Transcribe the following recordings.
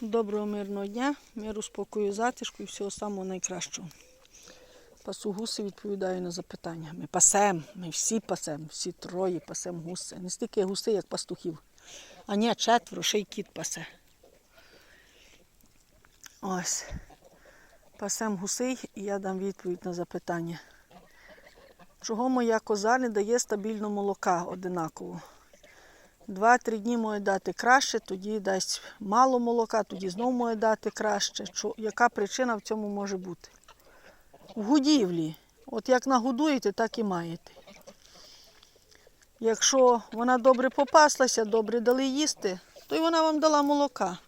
Доброго мирного дня, миру, спокою, затишку і всього самого найкращого. Пасу гуси відповідаю на запитання. Ми пасем, ми всі пасем, всі троє пасем гуси. Не стільки гусей, як пастухів. А ні, четверо, ще й кіт пасе. Ось. Пасем гусей і я дам відповідь на запитання. Чого моя коза не дає стабільно молока одинаково? Два-три дні може дати краще, тоді дасть мало молока, тоді знову може дати краще. Чо- яка причина в цьому може бути? В годівлі. От як нагодуєте, так і маєте. Якщо вона добре попаслася, добре дали їсти, то й вона вам дала молока.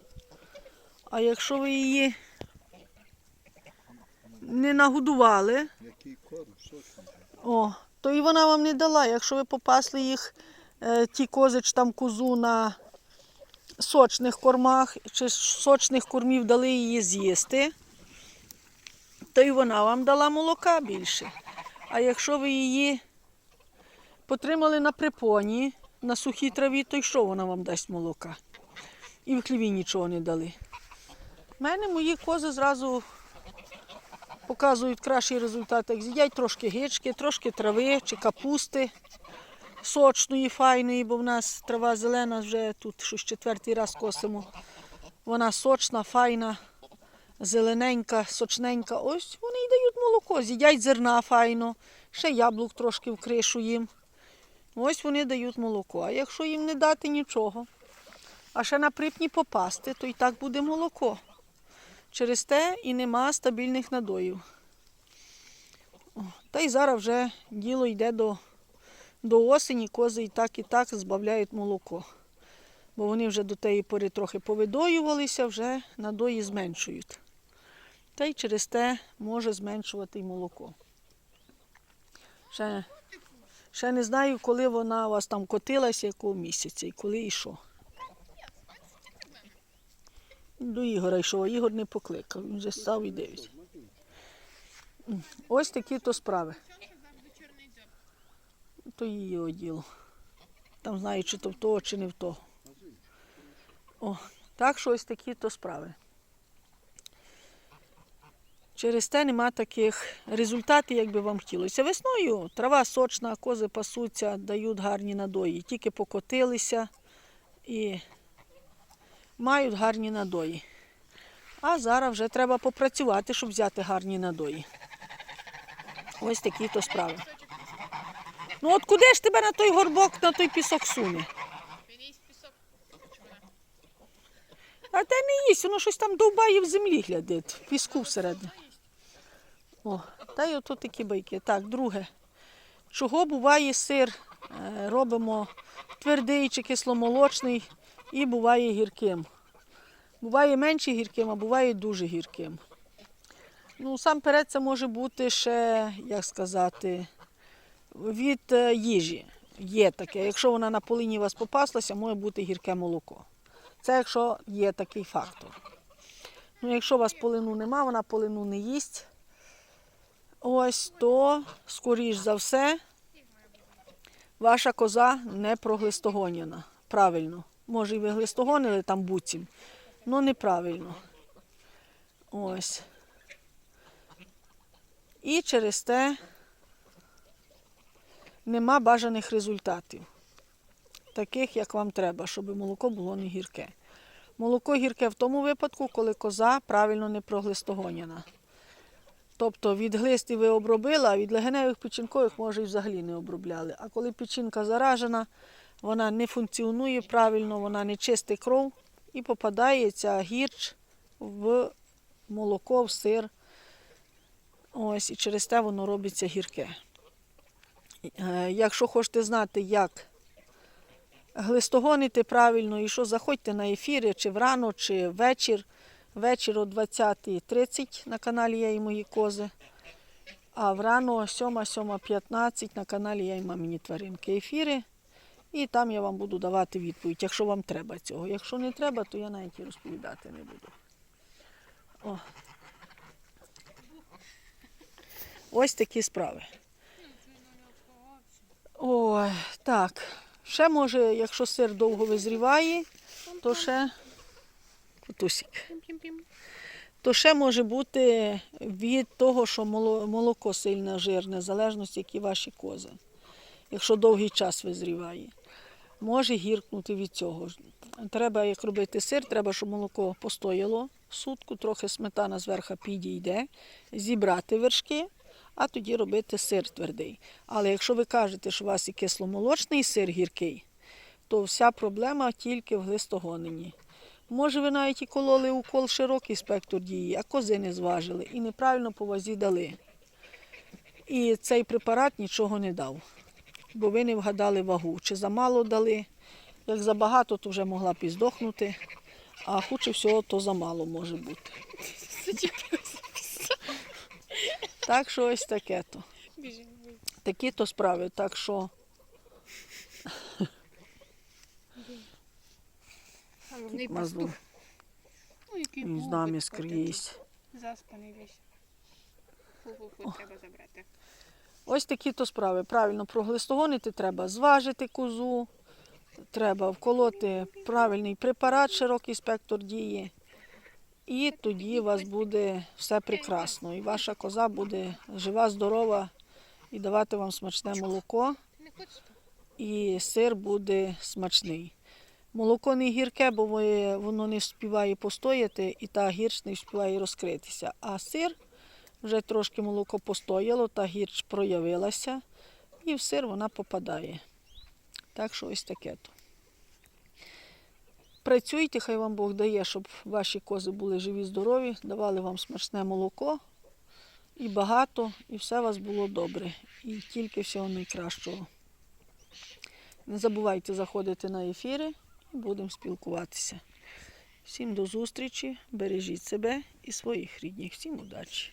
А якщо ви її не нагодували, о, то і вона вам не дала. Якщо ви попасли їх, ті кози чи там козу на сочних кормах, чи сочних кормів дали її з'їсти, то і вона вам дала молока більше. А якщо ви її потримали на припоні, на сухій траві, то й що вона вам дасть молока? І в хліві нічого не дали. У мене мої кози зразу показують кращий результат, як з'їдять трошки гички, трошки трави чи капусти сочної, файної, бо в нас трава зелена вже тут щось четвертий раз косимо. Вона сочна, файна, зелененька, сочненька. Ось вони й дають молоко, з'їдять зерна файно, ще яблук трошки в кришу їм. Ось вони дають молоко. А якщо їм не дати нічого, а ще на припні попасти, то і так буде молоко. Через те і нема стабільних надоїв. Та й зараз вже діло йде до, до осені, кози і так і так збавляють молоко. Бо вони вже до тієї пори трохи повидоювалися, вже надої зменшують. Та й через те може зменшувати й молоко. Ще, ще не знаю, коли вона у вас там котилася, якого місяця і коли і що. До Ігора йшов, Ігор не покликав, він вже став і дивиться. Ось такі то справи. То її оділо. Там знаю, чи то в того, чи не в того. О, так що ось такі то справи. Через те нема таких результатів, як би вам хотілося. Весною трава сочна, кози пасуться, дають гарні надої. Тільки покотилися і мають гарні надої. А зараз вже треба попрацювати, щоб взяти гарні надої. Ось такі то справи. Ну от куди ж тебе на той горбок, на той пісок суне? А те не їсть, воно щось там довбає в землі глядить, в піску всередині. О, та й ото такі байки. Так, друге. Чого буває сир? е, Робимо твердий чи кисломолочний і буває гірким. Буває менше гірким, а буває дуже гірким. Ну, сам перед це може бути ще, як сказати, від е, їжі. Є таке. Якщо вона на полині у вас попаслася, може бути гірке молоко. Це якщо є такий фактор. Ну, якщо у вас полину нема, вона полину не їсть. Ось то, скоріш за все, ваша коза не проглистогоняна. Правильно. Може, і ви глистогонили там буцім, але неправильно. Ось. І через те нема бажаних результатів таких, як вам треба, щоб молоко було не гірке. Молоко гірке в тому випадку, коли коза правильно не проглистогоняна. Тобто від глистів ви обробили, а від легеневих печінкових, може, і взагалі не обробляли. А коли печінка заражена, вона не функціонує правильно, вона не чистить кров і попадає ця гірч в молоко, в сир. Ось, і через те воно робиться гірке. Е, Якщо хочете знати, як глистогонити правильно і що заходьте на ефіри чи врано, чи вечір. Вечір о 20.30 на каналі Я і мої кози. А врано 7-7.15 на каналі Я і мамині тваринки. Ефіри. І там я вам буду давати відповідь, якщо вам треба цього. Якщо не треба, то я навіть і розповідати не буду. О. Ось такі справи. Ой, так. Ще може, якщо сир довго визріває, то ще Котусік. То ще може бути від того, що молоко сильно жирне, в залежності, які ваші кози. Якщо довгий час визріває, може гіркнути від цього. Треба, як робити сир, треба, щоб молоко постояло сутку, трохи сметана зверху підійде, зібрати вершки, а тоді робити сир твердий. Але якщо ви кажете, що у вас і кисломолочний сир гіркий, то вся проблема тільки в глистогоненні. Може, ви навіть і кололи укол широкий спектр дії, а кози не зважили і неправильно по вазі дали. І цей препарат нічого не дав, бо ви не вгадали вагу. Чи замало дали, як забагато, то вже могла б і здохнути, а хуже всього, то замало може бути. Так що ось таке то. Такі то справи. Так що Головний пастух. Ну, який з нами скрізь. Заспаний весь. Фу-фу-фу, треба забрати. Ось такі то справи. Правильно проглистогонити треба зважити козу, треба вколоти правильний препарат, широкий спектр дії. І тоді у вас буде все прекрасно. І ваша коза буде жива, здорова і давати вам смачне молоко, і сир буде смачний. Молоко не гірке, бо воно не співає постояти, і та гірч не співає розкритися. А сир вже трошки молоко постояло, та гірч проявилася, і в сир вона попадає. Так що ось таке то. Працюйте, хай вам Бог дає, щоб ваші кози були живі, здорові, давали вам смачне молоко і багато, і все у вас було добре. І тільки всього найкращого. Не забувайте заходити на ефіри і будемо спілкуватися. Всім до зустрічі, бережіть себе і своїх рідних. Всім удачі!